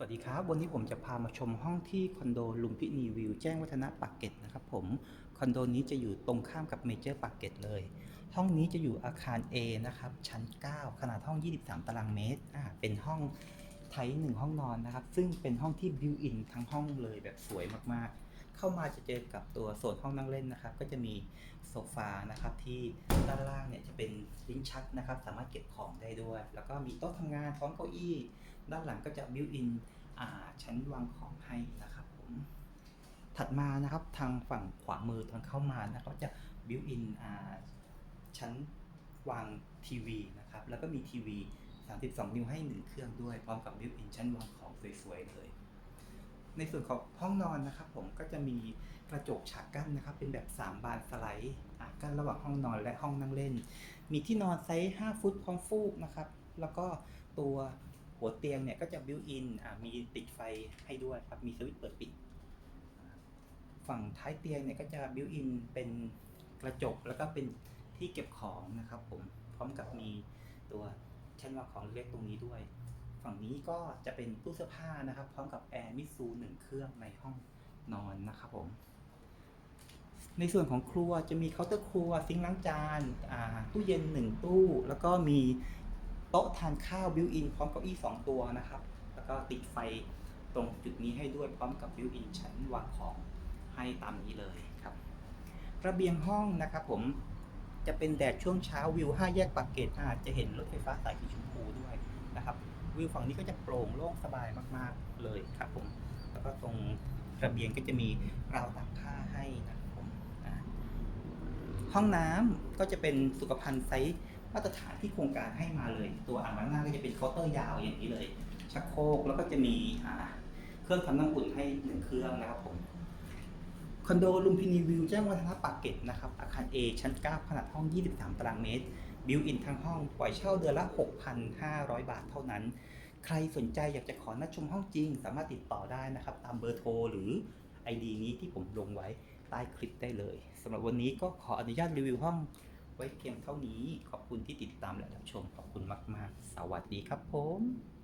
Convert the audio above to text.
สวัสดีครับ วันนี้ผมจะพามาชมห้องที่คอนโดลุมพินีวิวแจ้งวัฒนะปากเกร็ดนะครับผม คอนโดนี้จะอยู่ตรงข้ามกับเมเจอร์ปากเกร็ดเลย ห้องนี้จะอยู่อาคาร A นะครับ ชั้น 9 ขนาดห้อง 23 ตารางเมตรอ่าเป็นห้องไทยหนึ่งห้องนอนนะครับ ซึ่งเป็นห้องที่บิวอินทั้งห้องเลยแบบสวยมากๆ เข้ามาจะเจอกับตัวโซนห้องนั่งเล่นนะครับ ก็จะมีโซฟานะครับที่ด้านล่างเนี่ยจะเป็นลิ้นชักนะครับ สามารถเก็บของได้ด้วย แล้วก็มีโต๊ะทำงานพร้อมเก้าอี้ ด้านหลังก็จะบิวอินชั้นวางของให้นะครับผมถัดมานะครับทางฝั่งขวามือตอนเข้ามานะครับจะบิวอินชั้นวางทีวีนะครับแล้วก็มีทีวี 32 นิ้วให้ 1 เครื่องด้วย พร้อมกับบิวอินชั้นวางของสวยๆเลย ในส่วนของห้องนอนนะครับผมก็จะมีกระจกฉากกั้นนะครับ เป็นแบบ 3 บานสไลด์กั้นระหว่างห้องนอนและห้องนั่งเล่น มีที่นอนไซส์5ฟุตพร้อมฟูกนะครับ แล้วก็ตัวหัวเตียงเนี่ยก็จะบิวอินมีติดไฟให้ด้วยครับ มีสวิตช์เปิดปิด ฝั่งท้ายเตียงเนี่ยก็จะบิวอินเป็นกระจกแล้วก็เป็นที่เก็บของนะครับผมพร้อมกับมีตัวชั้นวางของเล็กตรงนี้ด้วย ฝั่งนี้ก็จะเป็นตู้เสื้อผ้านะครับ พร้อมกับแอร์มิซูหนึ่งเครื่องในห้องนอนนะครับผม ในส่วนของครัวจะมีเคาน์เตอร์ครัวซิงค์ล้างจานตู้เย็นหนึ่งตู้ แล้วก็มีโต๊ะทานข้าวบิวอินพร้อมเก้าอี้สองตัวนะครับ แล้วก็ติดไฟตรงจุดนี้ให้ด้วยพร้อมกับบิวอินชั้นวางของให้ตามนี้เลยครับ ระเบียงห้องนะครับผมจะเป็นแดดช่วงเช้าวิว 5 แยกปากเกร็ดอาจจะเห็นรถไฟฟ้าสายสีชมพูด้วย วิวฝั่งนี้ก็จะโปร่งโล่งสบายมากๆเลยครับผม แล้วก็ตรงระเบียงก็จะมีราวตากผ้าให้นะครับผมห้องน้ำก็จะเป็นสุขภัณฑ์ไซส์มาตรฐานที่โครงการให้มาเลย ตัวอ่างล้างหน้าก็จะเป็นเคาน์เตอร์ยาวอย่างนี้เลย ชักโครกแล้วก็จะมีเครื่องทำน้ำอุ่นให้หนึ่งเครื่องนะครับผมคอนโดลุมพินีวิวแจ้งวัฒนะปากเกร็ดนะครับ อาคาร A ชั้น 9 ขนาดห้อง 23 ตารางเมตร บิวอินทั้งห้องปล่อยเช่าเดือนละ 6,500 บาทเท่านั้น ใครสนใจอยากจะขอนัดชมห้องจริง สามารถติดต่อได้นะครับ ตามเบอร์โทรหรือ ID นี้ที่ผมลงไว้ใต้คลิปได้เลยสำหรับวันนี้ก็ขออนุญาตรีวิวห้องไว้เพียงเท่านี้ ขอบคุณที่ติดตามและรับชม ขอบคุณมาก ๆ สวัสดีครับผม